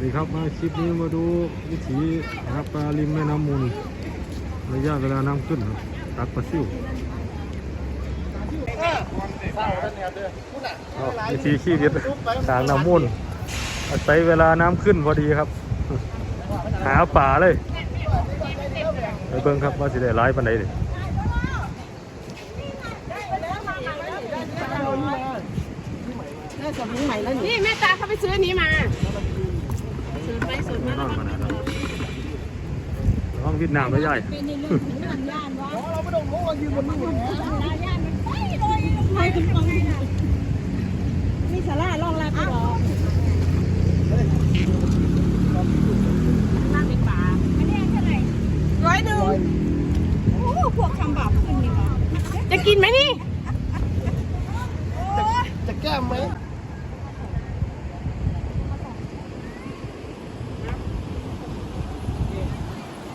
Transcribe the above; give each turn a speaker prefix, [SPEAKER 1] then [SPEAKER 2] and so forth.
[SPEAKER 1] วัสดีครับมาคลิปนี้มาดูวิถีนะปลาริมแม่น้ำมูลระยะเวลาน้ำขึ้นครับตักปลาซิววิธีขี้เด็ดทางน้ำมูลอาศัยเวลาน้ำขึ้นพอดีครับ หาป่าเลยไปเบิ่งครับว่าสิได้ร้ายปันใดดิ
[SPEAKER 2] นี่แม่ตาเขาไปซื้ออันนี้มา
[SPEAKER 1] องยืดนเป
[SPEAKER 3] ็นในเรื่องของน้ำย่านวะเราไม่ต้องรู้ว่ายืนบนนู่นนะย่านมันไปเลยไปถึงตรงนี้มีสาระรองรับหรอนั่งในป่าอันนี้เท่าไหร่ร้อยหนึ่งโอ้พวกคำบาปขึ้นนี่วะ
[SPEAKER 2] จะกินไหมนี่
[SPEAKER 3] จะแก้มไหม